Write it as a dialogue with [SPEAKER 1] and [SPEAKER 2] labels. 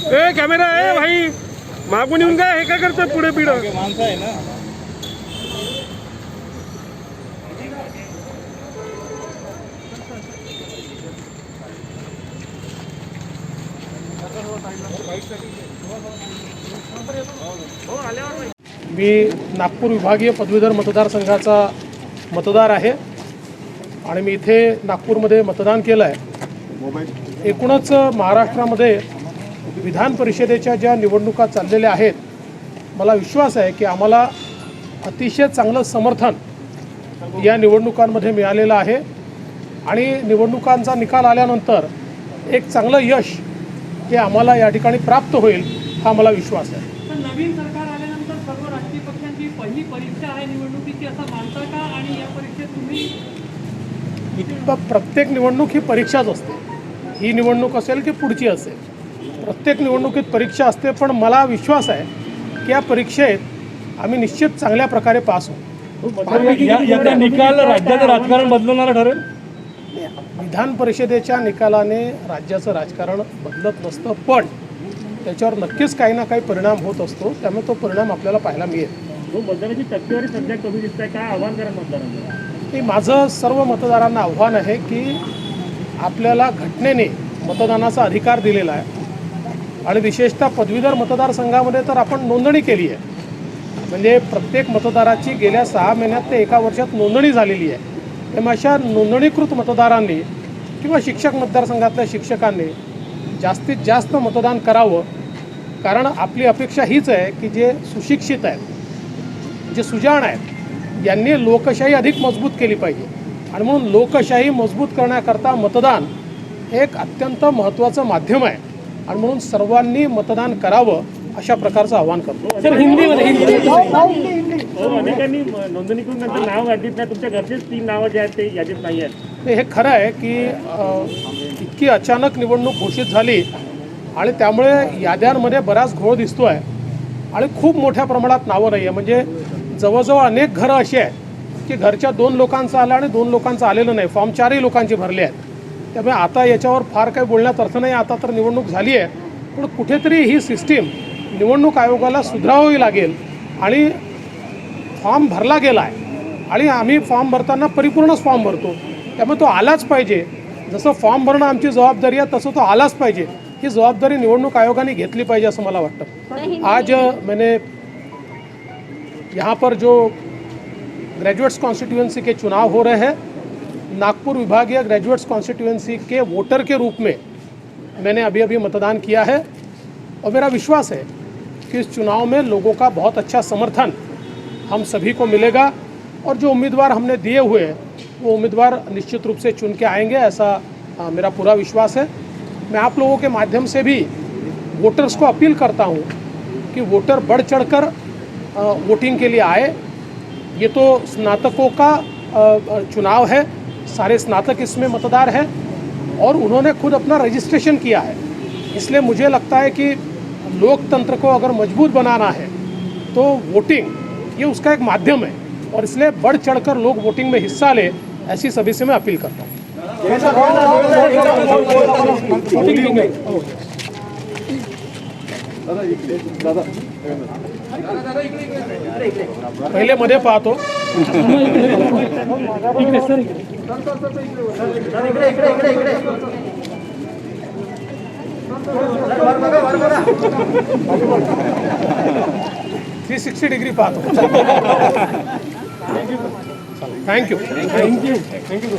[SPEAKER 1] ए camera ए भाई मागून येऊन काय? हे काय करतोय पुढे पिढ?
[SPEAKER 2] माणसं आहे ना.
[SPEAKER 3] मी नागपूर विभागीय पदवीधर मतदारसंघाचा मतदार आहे आणि मी इथे नागपूरमध्ये मतदान केलं आहे एकूणच महाराष्ट्रामध्ये विधान परिषदेच्या ज्या निवडणुका चाललेल्या आहेत मला विश्वास आहे की आम्हाला अतिशय चांगलं समर्थन या निवडणुकांमध्ये मिळालेलं आहे. आणि निवडणुकांचा निकाल आल्यानंतर एक चांगलं यश हे आम्हाला या ठिकाणी प्राप्त होईल हा मला विश्वास आहे.
[SPEAKER 4] नवीन सरकार आल्यानंतर सर्व राजकीय पक्षांची पहिली परीक्षा आहे निवडणुकीची असं मानता का? आणि या परीक्षेत तुम्ही
[SPEAKER 3] प्रत्येक निवडणूक ही परीक्षाच असते. ही निवडणूक असेल की पुढची असेल. प्रत्येक निवडणुकीत परीक्षा असते पण मला विश्वास आहे की या परीक्षेत आम्ही निश्चित चांगल्या प्रकारे पास होऊ.
[SPEAKER 2] निकाल राज्याचं राजकारण बदलवणारा ठरेल?
[SPEAKER 3] विधान परिषदेच्या निकालाने राज्याचं राजकारण बदलत नसतं पण त्याच्यावर नक्कीच काही ना काही परिणाम होत असतो. त्यामुळे तो परिणाम आपल्याला पाहायला मिळेल.
[SPEAKER 2] मतदानाची टक्केवारी सध्या कमी दिसत आहे काय आव्हान करा मतदारांना.
[SPEAKER 3] की माझं सर्व मतदारांना आव्हान आहे की आपल्याला घटनेने मतदानाचा अधिकार दिलेला आहे. आणि विशेषतः पदवीधर मतदारसंघामध्ये तर आपण नोंदणी केली आहे. म्हणजे प्रत्येक मतदाराची गेल्या सहा महिन्यात ते एका वर्षात नोंदणी झालेली आहे. त्यामुळे अशा नोंदणीकृत मतदारांनी किंवा शिक्षक मतदारसंघातल्या शिक्षकांनी जास्तीत जास्त मतदान करावं. कारण आपली अपेक्षा हीच आहे की जे सुशिक्षित आहेत जे सुजाण आहेत यांनी लोकशाही अधिक मजबूत केली पाहिजे. आणि म्हणून लोकशाही मजबूत करण्याकरता मतदान हे एक अत्यंत महत्त्वाचं माध्यम आहे. आणि म्हणून सर्वांनी मतदान करावं अशा प्रकारचं आवाहन करतो.
[SPEAKER 2] सर हिंदीमध्ये हो अनेकांनी नोंदणी करून नाव नाही तुमच्या घरचेच तीन नावं जे आहेत ते यादीत नाही आहेत.
[SPEAKER 3] ते हे खरं आहे की इतकी अचानक निवडणूक घोषित झाली आणि त्यामुळे याद्यांमध्ये बराच घोळ दिसतो आहे आणि खूप मोठ्या प्रमाणात नावं नाही आहे म्हणजे जवळजवळ अनेक घरं अशी आहेत की घरच्या दोन लोकांचं आलं आणि दोन लोकांचं आलेलं नाही. फॉर्म चारही लोकांचे भरले आहेत. त्यामुळे आता याच्यावर फार काही बोलण्यात अर्थ नाही. आता तर निवडणूक झाली आहे. पण कुठेतरी ही सिस्टीम निवडणूक आयोगाला सुधारावी लागेल आणि फॉर्म भरला गेला आहे आणि आम्ही फॉर्म भरताना परिपूर्णच फॉर्म भरतो. त्यामुळे तो आलाच पाहिजे. जसं फॉर्म भरणं आमची जबाबदारी आहे तसं तो आलाच पाहिजे. ही जबाबदारी निवडणूक आयोगाने घेतली पाहिजे असं मला वाटतं. आज मैंने यहाँ पर जो ग्रेजुएट्स कॉन्स्टिट्यूंसी के चुनाव हो रहे हैं नागपुर विभागीय ग्रेजुएट्स कॉन्स्टिट्यूंसी के वोटर के रूप में मैंने अभी अभी मतदान किया है और मेरा विश्वास है कि इस चुनाव में लोगों का बहुत अच्छा समर्थन हम सभी को मिलेगा और जो उम्मीदवार हमने दिए हुए हैं वो उम्मीदवार निश्चित रूप से चुन के आएँगे ऐसा अ, मेरा पूरा विश्वास है। मैं आप लोगों के माध्यम से भी वोटर्स को अपील करता हूँ कि वोटर बढ़ चढ़कर अ, वोटिंग के लिए आए। ये तो स्नातकों का चुनाव है। सारे स्नातक इसमें मतदार हैं और उन्होंने खुद अपना रजिस्ट्रेशन किया है। इसलिए मुझे लगता है कि लोकतंत्र को अगर मज़बूत बनाना है तो वोटिंग ये उसका एक माध्यम है और इसलिए बढ़ चढ़कर लोग वोटिंग में हिस्सा लें ऐसी सभी से मैं अपील करता हूँ। पहिले मध्ये पाहतो. थ्री सिक्स्टी डिग्री पाहतो. Thank you thank you thank you